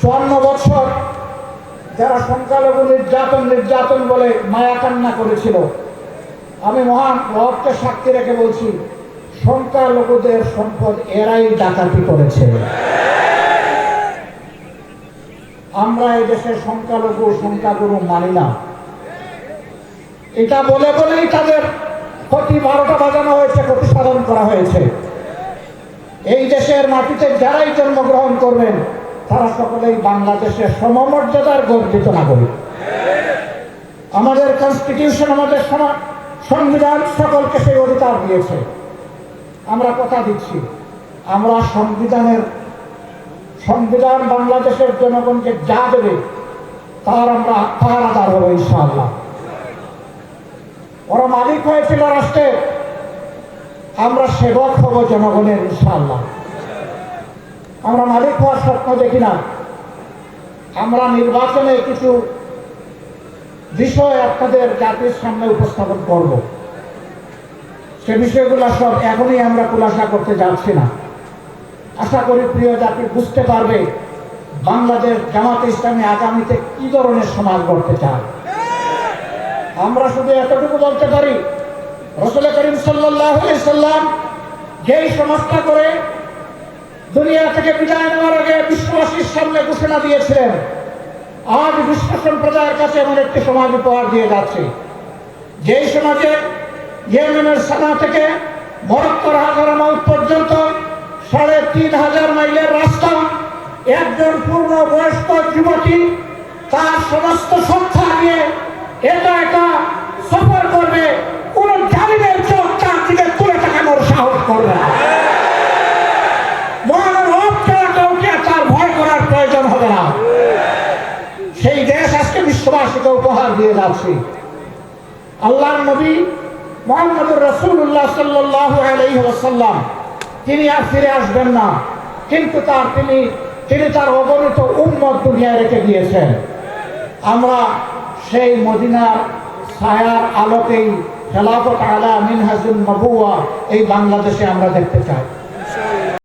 চুয়ান্ন বছর যারা সংখ্যালঘু নির্যাতন নির্যাতন বলে মায়া কান্না করেছিল, আমি মহান রবকে সাক্ষী রেখে বলছি, সংখ্যালঘুদের সম্পদ এরাই ডাকাতি করেছে। আমরা এই দেশের সংখ্যালঘু, সংখ্যাগুরু মানি না। এটা বলে বলেই তাদের ক্ষতি বারোটা বাজানো হয়েছে, ক্ষতি সাধন করা হয়েছে। এই দেশের মাটিতে যারাই জন্মগ্রহণ করবেন তারা সকলেই বাংলাদেশের সমমর্যাদার গর্বিত নাগরিক। আমাদের কনস্টিটিউশন আমাদের সংবিধান সকলকে সেই অধিকার দিয়েছে। আমরা কথা দিচ্ছি, আমরা সংবিধানের, সংবিধান বাংলাদেশের জনগণকে যা দেবে, তার আমরা তার আদার হব ইনশাআল্লাহ। ওরা মালিক হয়েছিল রাষ্ট্রের, আমরা সেবক হব জনগণের ইনশাআল্লাহ। আমরা মালিক হওয়ার স্বপ্ন দেখি না। আমরা নির্বাচনে কিছু বিষয় আপনাদের জাতির সামনে উপস্থাপন করব। সে বিষয়গুলো সব এখনই আমরা খুলাসা করতে যাচ্ছি না। আশা করি প্রিয় জাতি বুঝতে পারবে বাংলাদেশ জামাতে ইসলামী আগামীতে কি ধরনের সমাজ গড়তে চায়। আমরা শুধু এতটুকু বলতে পারি, রসুল করিম সাল্লাহ সাল্লাম যেই সমাজটা করে দুনিয়া থেকে বিদায় নেওয়ার আগে বিশ্ববাসীর সামনে ঘোষণা দিয়েছিলেন। আজ বিশ্ব সম্প্রদায়ের কাছে এমন একটি সমাজ উপহার দিয়ে যাচ্ছে। যেই সমাজে ইয়েমেনের সানা থেকে মরক্কর হাজারামাউট পর্যন্ত সাড়ে তিন হাজার মাইলের রাস্তা একজন পূর্ণ বয়স্ক যুবতী তার সমস্ত সত্তা নিয়ে এটা এটা বিশ্ববাসীকে উপহার দিয়ে যাচ্ছে। আল্লাহ নবী মোহাম্মদুর রসুল্লাহ সাল্লাহ আলাইসাল্লাম তিনি আর ফিরে আসবেন না। কিন্তু তার তিনি তিনি তার অগণিত উন্মত দুনিয়ায় রেখে দিয়েছেন আমরা সেই মদিনার ছায়ার আলোকেই খেলাফত আলা মিনহাজুল নবুয়া এই বাংলাদেশে আমরা দেখতে চাই।